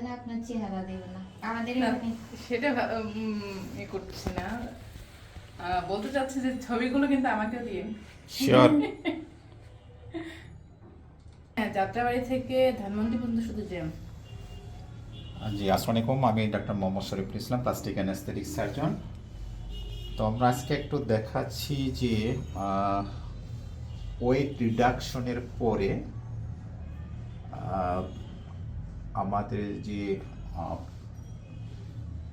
তাহলে আপনার চেহারা দেবে না। আমাদের সেটা এ করতেছি না। বলতে চাচ্ছি যে ছবিগুলো কিন্তু আমাকেও দিয়ে। হ্যাঁ যাত্রাবাড়ি থেকে ধানমন্ডি পর্যন্ত শুধু জ্যাম। জি আসসালামু আলাইকুম আমি doctor Mohammad Shariful Islam plastic anaesthetic surgeon. তো আমরা আজকে একটু দেখাচ্ছি যে ওয়েট রিডাকশনের পরে আমাদের যে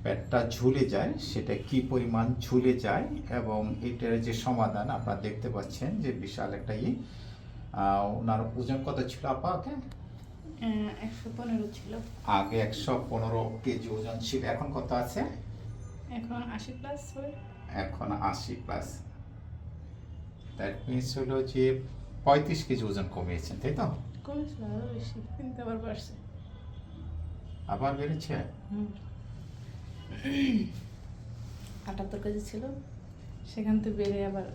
পেটটা ঝুলে যায় সেটা কি পরিমাণ ঝুলে যায় এবং এটার যে সমাধান আপনারা দেখতে পাচ্ছেন যে বিশাল একটা ই ওনার ওজন কত ছিল আপা ওকে? একশো পনেরো ছিল। আগে একশো পনেরো কেজি ওজন ছিল এখন কত আছে? এখন আশি প্লাস এখন আশি প্লাস। দ্যাট মিনস হলো যে পঁয়ত্রিশ কেজি ওজন কমিয়েছেন তাই তো? কমেছিল আরও বেশি কিন্তু আবার বাড়ছে। আবার বেড়েছে? আটাত্তর কেজি ছিল সেখান থেকে বেড়ে আবার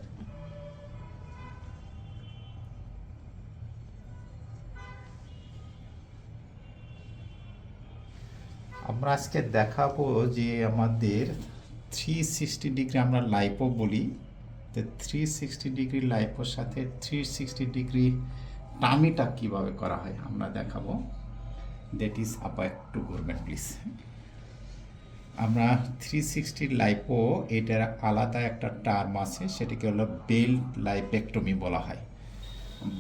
আমরা আজকে দেখাবো যে আমাদের থ্রি সিক্সটি ডিগ্রি আমরা লাইপো বলি। তো থ্রি সিক্সটি ডিগ্রি লাইপোর সাথে থ্রি সিক্সটি ডিগ্রি টামিটা কীভাবে করা হয় আমরা দেখাবো। দ্যাট ইজ আপা একটু করবেন প্লিজ আমরা থ্রি সিক্সটি লাইপো এটার আলাদা একটা টার্ম আছে, সেটাকে হলো বেল্ট লাইপেক্টমি বলা হয়,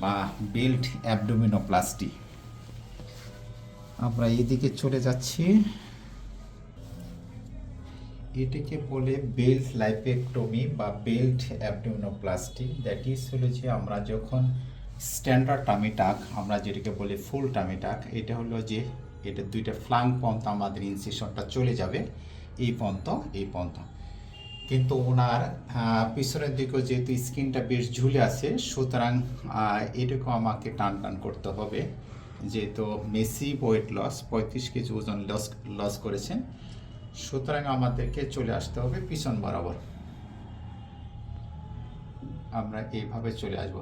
বা বেল্ট অ্যাবডোমিনোপ্লাস্টি। আমরা এদিকে চলে যাচ্ছি। এটাকে বলে বেল্ট লাইপেক্টমি বা বেল্ট অ্যাবডোমিনোপ্লাস্টি। দ্যাট ইজ হলো যে আমরা যখন স্ট্যান্ডার্ড টামিটাক আমরা যেটাকে বলি ফুল টামিটাক এটা হলো যে এটা দুইটা ফ্লাং পন্থ আমাদের ইনসিশনটা চলে যাবে, এই পন্থ এই পন্থ। কিন্তু ওনার পিছনের দিকেও যেহেতু স্কিনটা বেশ ঝুলে আছে, সুতরাং এটুকু আমাকে টান টান করতে হবে। যেহেতু মেসি ওয়েট লস পঁয়ত্রিশ কেজি ওজন লস লস করেছেন, সুতরাং আমাদেরকে চলে আসতে হবে পিছন বরাবর। আমরা এইভাবে চলে আসব।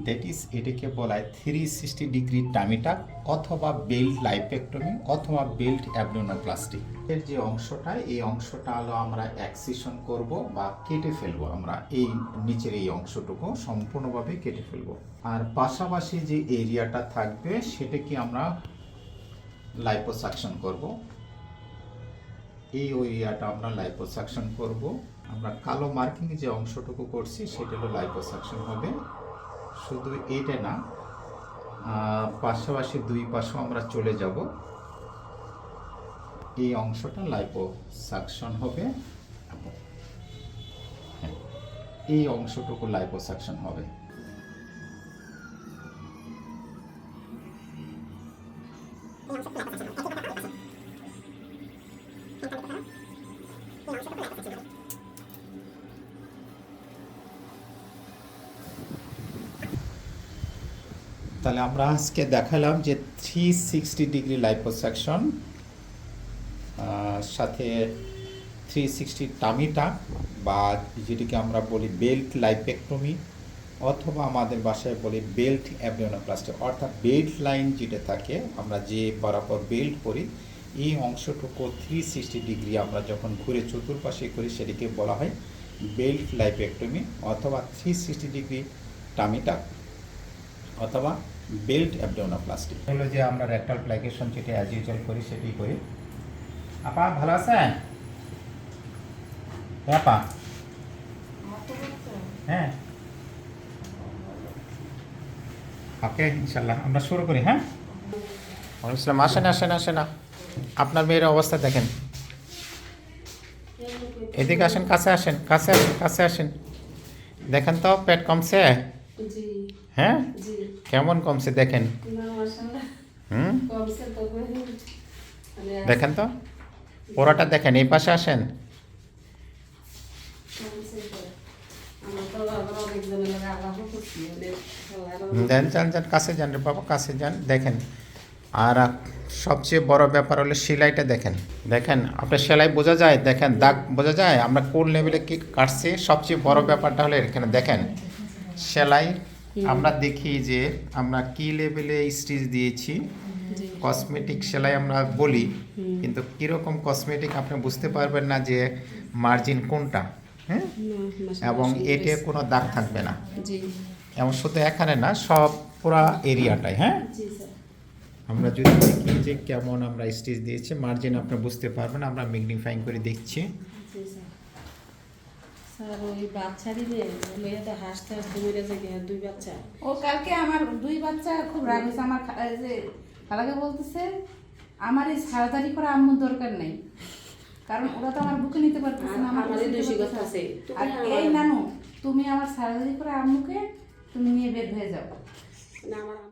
দ্যাট ইজ এটাকে বলা হয় থ্রি সিক্সটি ডিগ্রি টামিটা অথবা বেল্ট লাইপেক্টমি অথবা বেল্ট অ্যাবডোনোপ্লাস্টি এর যে অংশটা, এই অংশটা হলো আমরা অ্যাক্সিশন করব বা কেটে ফেলব। আমরা এই নিচের এই অংশটুকু সম্পূর্ণভাবে কেটে ফেলব। আর পাশাপাশি যে এরিয়াটা থাকবে, সেটাকে আমরা লাইপোসাকশন করব। এই এরিয়াটা আমরা লাইপোসাকশন করব। আমরা কালো মার্কিং যে অংশটুকু করছি, সেটা হলো লাইপোসাকশন হবে। শুধু এটা না পাশাপাশি দুই পাশেও আমরা চলে যাব। এই অংশটা লাইপো সাকশন হবে হ্যাঁ, এই অংশটুকু লাইপো সাকশন হবে। তাহলে আমরা আজকে দেখালাম যে থ্রি সিক্সটি ডিগ্রি লাইপোসাকশন সাথে থ্রি সিক্সটি টামিটা বা যেটিকে আমরা বলি বেল্ট লাইপেক্টমি অথবা আমাদের ভাষায় বলি বেল্ট অ্যাবডোনোপ্লাস্টি অর্থাৎ বেল্ট লাইন যেটা থাকে, আমরা যে বরাবর বেল্ট করি, এই অংশটুকু থ্রি সিক্সটি ডিগ্রি আমরা যখন ঘুরে চতুর্পাশে করি, সেটিকে বলা হয় বেল্ট লাইপেক্টমি অথবা থ্রি সিক্সটি ডিগ্রি টামিটা অথবা বেল্ট অ্যাবডোনোপ্লাস্টি হলো যে আমরা রেক্টাল প্লাইকেশন যেটা অ্যাজ ইউজুয়াল করি সেটি করি। আপা ভালো আছেন? হ্যাঁ আপা। হ্যাঁ। ওকে ইনশাল্লাহ আমরা শুরু করি হ্যাঁ? ইসলাম আসেন আসেন আসেন। আপনার মেয়ের অবস্থা দেখেন। এদিকে আসেন কাছে আসেন কাছে আসেন কাছে আসেন। দেখেন তো পেট কমছে? হ্যাঁ? কেমন কমছে দেখেন? হুম? মানে দেখেন তো। পোড়াটা দেখেন এই পাশে আসেন। হুম, যান যান যান কাছে যান রে বাবা কাছে যান। দেখেন আর সবচেয়ে বড় ব্যাপার হলো সেলাইটা দেখেন। দেখেন আপনার সেলাই বোঝা যায়? দেখেন দাগ বোঝা যায়? আমরা কোন লেভেলে কি কাটছি? সবচেয়ে বড় ব্যাপারটা হলো এখানে দেখেন। সেলাই আমরা দেখি যে আমরা কি লেভেলে স্টিচ দিয়েছি। কসমেটিক সেলাই আমরা বলি কিন্তু কীরকম কসমেটিক আপনি বুঝতে পারবেন না যে মার্জিন কোনটা হ্যাঁ? এবং এতে কোনো দাগ থাকবে না। এবং শুধু এখানে না সব পুরা এরিয়াটাই হ্যাঁ? আমরা যদি দেখি যে কেমন আমরা স্টিচ দিয়েছি মার্জিন আপনি বুঝতে পারবেন আমরা ম্যাগনিফাইং করে দেখছি। স্যার ওই মেয়েটা হাসতে হাসতে মেরে দুই বাচ্চা ও কালকে আমার দুই বাচ্চা খুব রাগ হয়েছে আমার যে খালাকে বলতেছে আমার এই সার্জারি করা আম্মুর দরকার নেই কারণ ওরা তো আমার বুকে নিতে পারতেছে না আমার দোষী কথা আছে। না। আর তুমি এই আমার- নানু তুমি আমার সার্জারি করে আম্মুকে তুমি নিয়ে বের হয়ে যাও না আমার